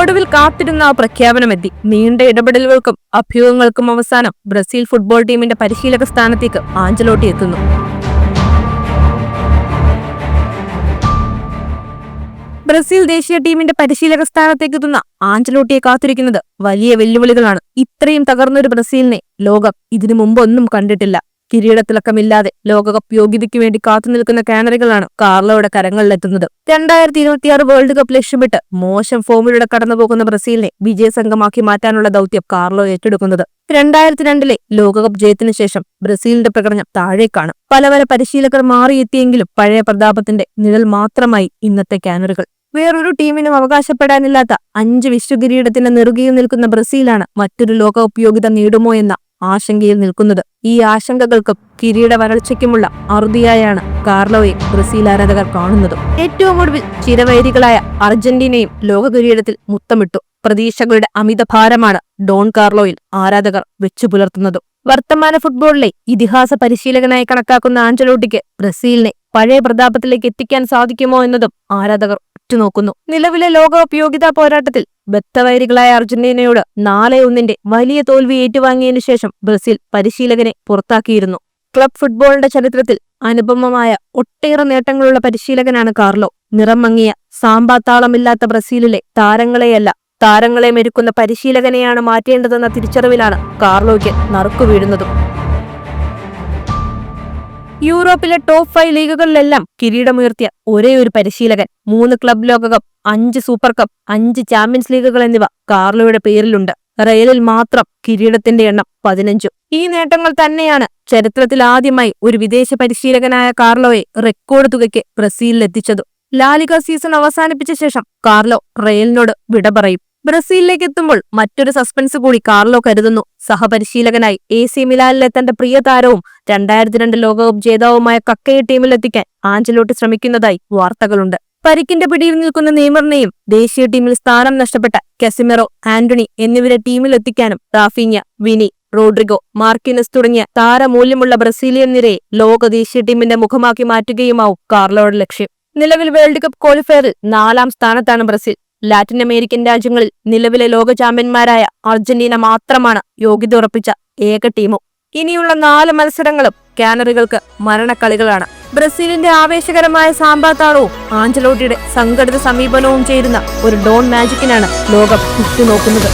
ഒടുവിൽ കാത്തിരുന്ന ആ പ്രഖ്യാപനമെത്തി. നീണ്ട ഇടപെടലുകൾക്കും അഭ്യൂഹങ്ങൾക്കും അവസാനം ബ്രസീൽ ഫുട്ബോൾ ടീമിന്റെ പരിശീലക സ്ഥാനത്തേക്ക് ആഞ്ചലോട്ടി എത്തുന്നു. ബ്രസീൽ ദേശീയ ടീമിന്റെ പരിശീലക സ്ഥാനത്തേക്ക് എത്തുന്ന ആഞ്ചലോട്ടിയെ കാത്തിരിക്കുന്നത് വലിയ വെല്ലുവിളികളാണ്. ഇത്രയും തകർന്നൊരു ബ്രസീലിനെ ലോകം ഇതിനു മുമ്പൊന്നും കണ്ടിട്ടില്ല. കിരീടത്തിളക്കമില്ലാതെ ലോകകപ്പ് യോഗ്യതയ്ക്ക് വേണ്ടി കാത്തുനിൽക്കുന്ന കാനറികളാണ് കാർലോയുടെ കരങ്ങളിലെത്തുന്നത്. രണ്ടായിരത്തി ഇരുപത്തിയാറ് വേൾഡ് കപ്പ് ലക്ഷ്യമിട്ട് മോശം ഫോമിലൂടെ കടന്നുപോകുന്ന ബ്രസീലിനെ വിജയസംഘമാക്കി മാറ്റാനുള്ള ദൗത്യം കാർലോ ഏറ്റെടുക്കുന്നത്. രണ്ടായിരത്തി രണ്ടിലെ ലോകകപ്പ് ജയത്തിനു ശേഷം ബ്രസീലിന്റെ പ്രകടനം താഴേക്കാണ്. പല പല പരിശീലകർ മാറിയെത്തിയെങ്കിലും പഴയ പ്രതാപത്തിന്റെ നിഴൽ മാത്രമായി ഇന്നത്തെ കാനറുകൾ. വേറൊരു ടീമിനും അവകാശപ്പെടാനില്ലാത്ത അഞ്ച് വിശ്വകിരീടത്തിന്റെ നെറുകയിൽ നിൽക്കുന്ന ബ്രസീലാണ് മറ്റൊരു ലോക ഉപയോഗിത നേടുമോ എന്ന ആശങ്കയിൽ നിൽക്കുന്നത്. ഈ ആശങ്കകൾക്കും കിരീട വരൾച്ചയ്ക്കുമുള്ള അറുതിയായാണ് കാർലോയെ ബ്രസീൽ ആരാധകർ കാണുന്നത്. ഏറ്റവും ഒടുവിൽ ചിരവൈരികളായ അർജന്റീനയും ലോക കിരീടത്തിൽ മുത്തമിട്ടു. പ്രതീക്ഷകളുടെ അമിത ഭാരമാണ് ഡോൺ കാർലോയിൽ ആരാധകർ വെച്ചു പുലർത്തുന്നതും വർത്തമാന ഫുട്ബോളിലെ ഇതിഹാസ പരിശീലകനായി കണക്കാക്കുന്ന ആഞ്ചലോട്ടിക്ക് ബ്രസീലിനെ പഴയ പ്രതാപത്തിലേക്ക് എത്തിക്കാൻ സാധിക്കുമോ എന്നതും ആരാധകർ ഉറ്റുനോക്കുന്നു. നിലവിലെ ലോക ഉപയോഗിതാ പോരാട്ടത്തിൽ ബത്തവൈരികളായ അർജന്റീനയോട് നാല് ഒന്നിന്റെ വലിയ തോൽവി ഏറ്റുവാങ്ങിയതിനു ശേഷം ബ്രസീൽ പരിശീലകനെ പുറത്താക്കിയിരുന്നു. ക്ലബ് ഫുട്ബോളിന്റെ ചരിത്രത്തിൽ അനുപമമായ ഒട്ടേറെ നേട്ടങ്ങളുള്ള പരിശീലകനാണ് കാർലോ. നിറം മങ്ങിയ സാമ്പാത്താളമില്ലാത്ത ബ്രസീലിലെ താരങ്ങളെയല്ല താരങ്ങളെ മെരുക്കുന്ന പരിശീലകനെയാണ് മാറ്റേണ്ടതെന്ന തിരിച്ചറിവിലാണ് കാർലോയ്ക്ക് നറുക്കു വീഴുന്നതും യൂറോപ്പിലെ ടോപ്പ് ഫൈവ് ലീഗുകളിലെല്ലാം കിരീടമുയർത്തിയ ഒരേ ഒരു പരിശീലകൻ. മൂന്ന് ക്ലബ് ലോകകപ്പ് അഞ്ച് സൂപ്പർ കപ്പ് അഞ്ച് ചാമ്പ്യൻസ് ലീഗുകൾ എന്നിവ കാർലോയുടെ പേരിലുണ്ട്. റയലിൽ മാത്രം കിരീടത്തിന്റെ എണ്ണം പതിനഞ്ചു. ഈ നേട്ടങ്ങൾ തന്നെയാണ് ചരിത്രത്തിൽ ആദ്യമായി ഒരു വിദേശ പരിശീലകനായ കാർലോയെ റെക്കോർഡ് തുകയ്ക്ക് ബ്രസീലിലെത്തിച്ചത്. ലാലിക സീസൺ അവസാനിപ്പിച്ച ശേഷം കാർലോ റയലിനോട് വിട പറയും. ബ്രസീലിലേക്ക് എത്തുമ്പോൾ മറ്റൊരു സസ്പെൻസ് കൂടി കാർലോ കരുതുന്നു. സഹപരിശീലകനായി എ സി മിലാനിലെ തന്റെ പ്രിയ താരവും രണ്ടായിരത്തി രണ്ട് ലോകകപ്പ് ജേതാവുമായ കക്കയെ ടീമിലെത്തിക്കാൻ ആഞ്ചലോട്ട് ശ്രമിക്കുന്നതായി വാർത്തകളുണ്ട്. പരിക്കിന്റെ പിടിയിൽ നിൽക്കുന്ന നെയ്മറിനെയും ദേശീയ ടീമിൽ സ്ഥാനം നഷ്ടപ്പെട്ട കെസിമെറോ ആന്റണി എന്നിവരെ ടീമിലെത്തിക്കാനും റാഫിഞ്ഞ വിനി റോഡ്രിഗോ മാർക്കിനസ് തുടങ്ങിയ താരമൂല്യമുള്ള ബ്രസീലിയൻ നിരയെ ലോക ദേശീയ ടീമിന്റെ മുഖമാക്കി മാറ്റുകയുമാവും കാർലോയുടെ ലക്ഷ്യം. നിലവിൽ വേൾഡ് കപ്പ് ക്വാളിഫയറിൽ നാലാം സ്ഥാനത്താണ് ബ്രസീൽ. ലാറ്റിൻ അമേരിക്കൻ രാജ്യങ്ങളിൽ നിലവിലെ ലോക ചാമ്പ്യന്മാരായ അർജന്റീന മാത്രമാണ് യോഗ്യത ഉറപ്പിച്ച ഏക ടീമും ഇനിയുള്ള നാല് മത്സരങ്ങളും കാനറികൾക്ക് മരണക്കളികളാണ്. ബ്രസീലിന്റെ ആവേശകരമായ സാമ്പാത്താളവും ആഞ്ചലോട്ടിയുടെ സംഘടിത സമീപനവും ചേരുന്ന ഒരു ഡോൺ മാജിക്കിനാണ് ലോകം ഉറ്റുനോക്കുന്നത്.